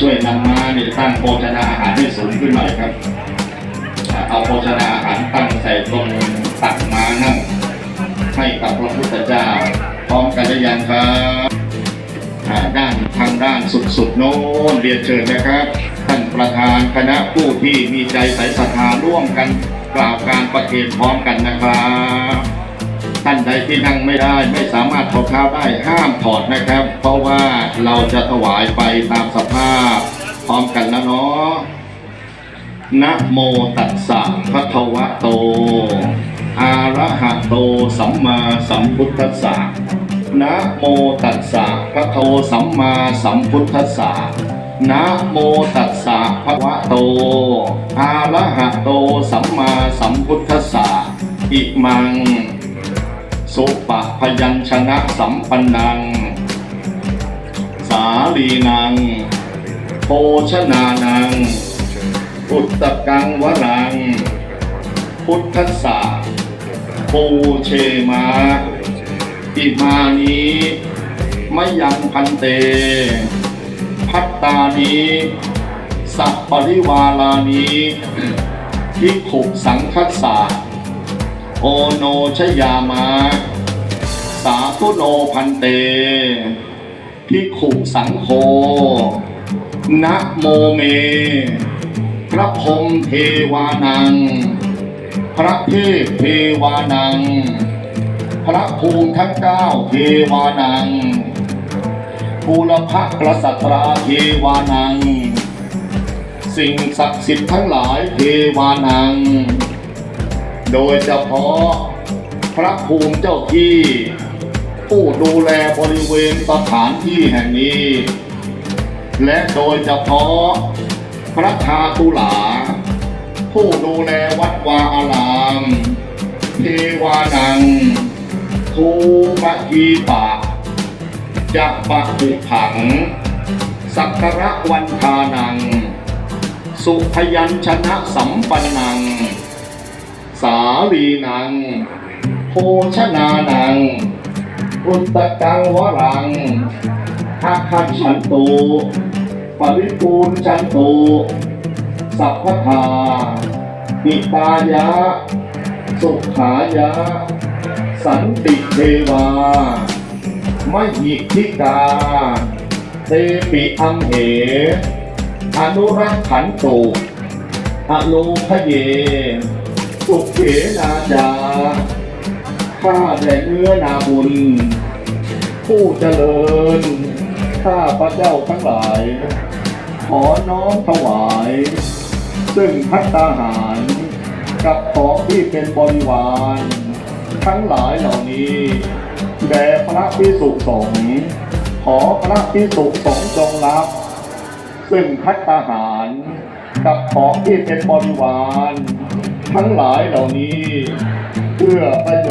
ช่วยนำมาเนี่ยตั้งโภชนาอาหารให้สูงขึ้นหน่อยครับเอาโภชนาอาหารตั้งใส่ตรงตักมานั่งให้กับพระพุทธเจ้า พร้อมกันหรือยังครับด้านทางด้านสุดๆโน้นเรียนเชิญนะครับ ท่านประธานคณะผู้ที่มีใจใสศรัทธาร่วมกันกล่าวการประเคนพร้อมกันนะครับ ท่านใดที่นั่งไม่ได้ไม่สามารถถอดเท้าได้ห้ามถอดนะครับ เพราะว่าเราจะถวายไปตามสภาพ พร้อมกันแล้วเนาะนะโมตัสสะภะคะวะโตอะระหะโตสัมมาสัมพุทธัสสะนะโมตัสสะภะคะวสัมมาสัมพุทธัสสะนะโมตัสสะภะวะโตอะระหะโตสัมมาสัมพุทธัสสะอิมัง สุปะพยัญชนะสัมปันนัง สาลีนังโภชนานังอุตตกังวรัง พุทธัสสะปูเชมาอิมานีมยังพันเต พัตตานีสัพปริวาลานีทิขุสังคัสสะ โอโนชยามะ สาธุโนพันเตพิขุสังโฆนะโมเม พระพรมเทวานัง พระเทพเทวานัง พระภูมิทั้งเก้าเทวานังภูรพะกษัตราเทวานัง สิ่งศักดิ์สิทธิ์ทั้งหลายเทวานัง โดยเฉพาะพระภูมิเจ้าที่ ผู้ดูแลบริเวณสถานที่แห่งนี้ และโดยเฉพาะพระชาตุลา ผู้ดูแลวัดวาอาราม เทวานังภูมะกีปะจะปะหุผัง สักระวันทานัง สุพยัญชนะสัมปันนัง สาลีนัง โภชนานัง อุตตกังวรังอาคันฉันตูปริปูนฉันตูสัพพทาหิตายะ สุขายะ สันติเทวามหิทธิกาเตปิอัมเห อนุรักขันตุอโลพเย สุเขนาจาข้าแต่เนื้อนาบุญ ผู้เจริญ ข้าพระเจ้าทั้งหลาย ขอน้อมถวาย ซึ่งพัตตาหาร กับของที่เป็นบริวาร ทั้งหลายเหล่านี้แด่พระพิสุสงฆ์ขอพระพิสุสงฆ์จงรับ ซึ่งพัตตาหาร กับของที่เป็นบริวาร ทั้งหลายเหล่านี้ เพื่อประโย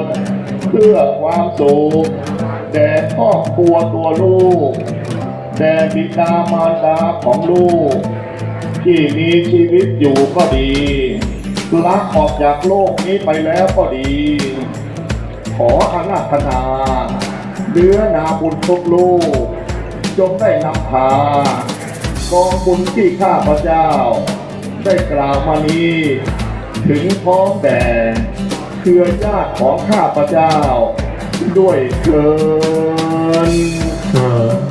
ชน์ เพื่อความสุขแด่ครอบครัวตัวลูกแด่บิดามารดาของลูก ที่มีชีวิตอยู่ก็ดีละออกจากโลกนี้ไปแล้วก็ดี ขออาราธนาเนื้อนาบุญทุกลูก จงได้นำพากองบุญที่ข้าพระเจ้า ได้กล่าวมานี้ ถึงพร้อมแต่เครือญาติของข้าพระเจ้า ด้วยเกิน